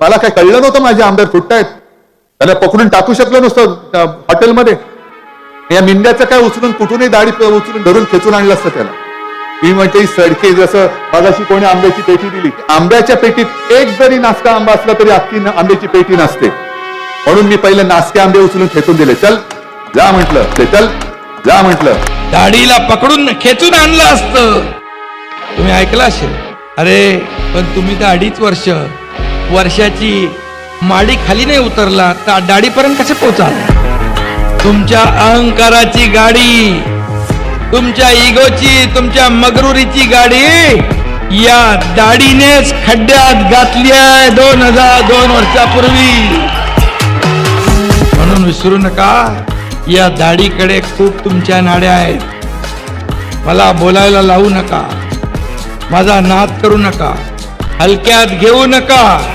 मला काय कळलं नव्हतं माझे आमदार फुटतायत त्याला पकडून टाकू शकलो नसतं हॉटेलमध्ये. या मिंड्याचं काय उचलून कुठूनही दाढी उचलून धरून खेचून आणलं असतं त्याला. मी म्हणते सडके जसं मगाशी कोणी आंब्याची पेटी दिली. आंब्याच्या पेटीत एक जरी नासका आंबा असला तरी अख्खी आंब्याची पेटी नसते. म्हणून मी पहिले नासके आंबे उचलून खेचून दिले. चल जा म्हटलं ते चल जा म्हटलं. दाढीला पकडून खेचून आणलं असत. तुम्ही ऐकलं असेल? अरे पण तुम्ही तर अडीच वर्ष वर्षाची माडी खाली नाही उतरला तर दाढीपर्यंत कसे पोचाल तुमच्या अहंकाराची गाडी तुमच्या इगोची तुमच्या मगरुरीची गाडी या दाढीनेच खड्ड्यात घातली आहे दोन हजार दोन वर्षापूर्वी. म्हणून विसरू नका या दाढीकडे खूप तुमच्या नाड्या आहेत. मला बोलायला लावू नका. माझा नाद करू नका. हलक्यात घेऊ नका.